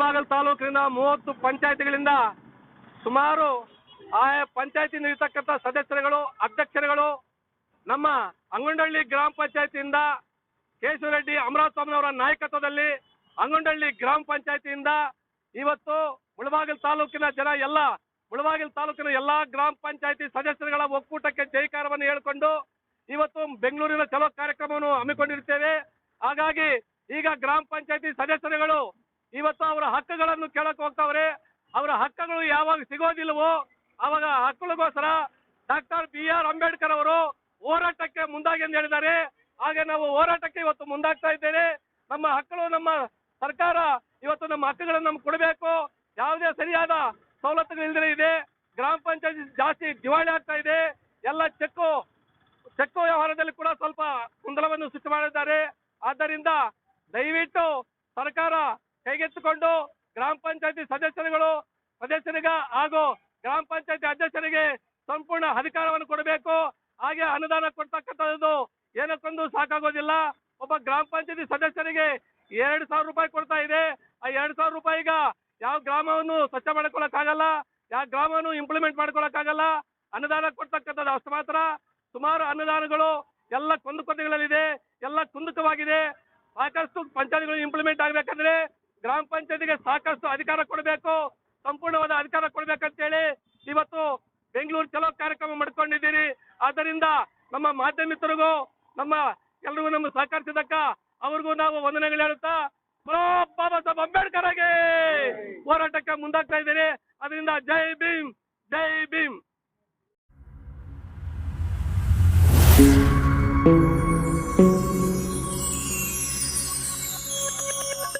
ಮುಳಬಾಗಲ್ ತಾಲೂಕಿನ ಮೂವತ್ತು ಪಂಚಾಯತಿಗಳಿಂದ ಸುಮಾರು ಆಯಾ ಪಂಚಾಯತಿಯಿಂದ ಇರತಕ್ಕಂಥ ಸದಸ್ಯರುಗಳು, ಅಧ್ಯಕ್ಷರುಗಳು, ನಮ್ಮ ಅಂಗನಹಳ್ಳಿ ಗ್ರಾಮ ಪಂಚಾಯತಿಯಿಂದ ಕೇಶವರೆಡ್ಡಿ ಅಮರಾಸ್ವಾಮಿಯವರ ನಾಯಕತ್ವದಲ್ಲಿ ಅಂಗನಹಳ್ಳಿ ಗ್ರಾಮ ಪಂಚಾಯತಿಯಿಂದ ಇವತ್ತು ಮುಳಬಾಗಿಲ್ ತಾಲೂಕಿನ ಜನ ಎಲ್ಲ, ಮುಳಬಾಗಿಲ್ ತಾಲೂಕಿನ ಎಲ್ಲಾ ಗ್ರಾಮ ಪಂಚಾಯತಿ ಸದಸ್ಯರುಗಳ ಒಕ್ಕೂಟಕ್ಕೆ ಜೈಕಾರವನ್ನು ಹೇಳಿಕೊಂಡು ಇವತ್ತು ಬೆಂಗಳೂರಿನ ಚಲೋ ಕಾರ್ಯಕ್ರಮವನ್ನು ಹಮ್ಮಿಕೊಂಡಿರುತ್ತೇವೆ ಹಾಗಾಗಿ ಈಗ ಗ್ರಾಮ ಪಂಚಾಯತಿ ಸದಸ್ಯರುಗಳು ಇವತ್ತು ಅವರ ಹಕ್ಕುಗಳನ್ನು ಕೇಳಕ್ ಹೋಗ್ತಾವ್ರೆ. ಅವರ ಹಕ್ಕುಗಳು ಯಾವಾಗ ಸಿಗೋದಿಲ್ಲವೋ ಅವಾಗ ಹಕ್ಕುಗಳಿಗೋಸ್ಕರ ಡಾಕ್ಟರ್ ಬಿ ಆರ್ ಅಂಬೇಡ್ಕರ್ ಅವರು ಹೋರಾಟಕ್ಕೆ ಮುಂದಾಗಿ ಎಂದು ಹೇಳಿದ್ದಾರೆ. ಹಾಗೆ ನಾವು ಹೋರಾಟಕ್ಕೆ ಇವತ್ತು ಮುಂದಾಗ್ತಾ ಇದ್ದೇವೆ. ನಮ್ಮ ಹಕ್ಕಳು ನಮ್ಮ ಸರ್ಕಾರ ಇವತ್ತು ನಮ್ಮ ಹಕ್ಕುಗಳನ್ನು ನಮ್ಗೆ ಕೊಡಬೇಕು. ಯಾವುದೇ ಸರಿಯಾದ ಸವಲತ್ತುಗಳು ಇದೆ. ಗ್ರಾಮ ಪಂಚಾಯತಿ ಜಾಸ್ತಿ ದಿವಾಳಿ ಆಗ್ತಾ ಇದೆ. ಎಲ್ಲ ಚೆಕ್ಕು ಚೆಕ್ಕು ವ್ಯವಹಾರದಲ್ಲಿ ಕೂಡ ಸ್ವಲ್ಪ ಗೊಂದಲವನ್ನು ಸೃಷ್ಟಿ ಮಾಡಿದ್ದಾರೆ. ಆದ್ದರಿಂದ ದಯವಿಟ್ಟು ಸರ್ಕಾರ ಕೈಗೆತ್ತಿಕೊಂಡು ಗ್ರಾಮ ಪಂಚಾಯತಿ ಸದಸ್ಯರುಗಳು, ಸದಸ್ಯರಿಗ ಹಾಗೂ ಗ್ರಾಮ ಪಂಚಾಯತಿ ಅಧ್ಯಕ್ಷರಿಗೆ ಸಂಪೂರ್ಣ ಅಧಿಕಾರವನ್ನು ಕೊಡಬೇಕು. ಹಾಗೆ ಅನುದಾನ ಕೊಡ್ತಕ್ಕಂಥದ್ದು ಏನಕ್ಕೊಂದು ಸಾಕಾಗೋದಿಲ್ಲ. ಒಬ್ಬ ಗ್ರಾಮ ಪಂಚಾಯತಿ ಸದಸ್ಯರಿಗೆ ಎರಡು ಸಾವಿರ ರೂಪಾಯಿ ಕೊಡ್ತಾ ಇದೆ. ಆ ಎರಡು ಸಾವಿರ ರೂಪಾಯಿಗ ಯಾವ ಗ್ರಾಮವನ್ನು ಸ್ವಚ್ಛ ಮಾಡ್ಕೊಳಕ್ಕಾಗಲ್ಲ, ಯಾವ ಗ್ರಾಮವನ್ನು ಇಂಪ್ಲಿಮೆಂಟ್ ಮಾಡ್ಕೊಳಕ್ಕಾಗಲ್ಲ, ಅನುದಾನ ಕೊಡ್ತಕ್ಕಂಥದ್ದು ಅಷ್ಟು ಮಾತ್ರ. ಸುಮಾರು ಅನುದಾನಗಳು ಎಲ್ಲ ಕುಂದುಕೊರತೆಗಳಲ್ಲಿದೆ ಎಲ್ಲ ಕುಂದುಕವಾಗಿದೆ. ಸಾಕಷ್ಟು ಪಂಚಾಯತ್ಗಳು ಇಂಪ್ಲಿಮೆಂಟ್ ಆಗ್ಬೇಕಂದ್ರೆ ಗ್ರಾಮ ಪಂಚಾಯತಿಗೆ ಸಾಕಷ್ಟು ಅಧಿಕಾರ ಕೊಡಬೇಕು, ಸಂಪೂರ್ಣವಾದ ಅಧಿಕಾರ ಕೊಡ್ಬೇಕಂತೇಳಿ ಇವತ್ತು ಬೆಂಗಳೂರು ಚಲೋ ಕಾರ್ಯಕ್ರಮ ಮಾಡ್ಕೊಂಡಿದ್ದೀರಿ. ಆದ್ದರಿಂದ ನಮ್ಮ ಮಾಧ್ಯಮಿತರಿಗೂ ನಮ್ಮ ಎಲ್ರಿಗೂ ನಮ್ಮ ಸಹಕರಿಸಿದಕ್ಕ ಅವ್ರಿಗೂ ನಾವು ವಂದನೆಗಳು ಹೇಳುತ್ತಾ ಬಾಬಾ ಸಾಹೇಬ್ ಅಂಬೇಡ್ಕರ್ಗೆ ಹೋರಾಟಕ್ಕೆ ಮುಂದಾಗ್ತಾ ಇದ್ದೀರಿ. ಅದರಿಂದ ಜೈ ಭೀಮ್ ಜೈ ಭೀಮ್.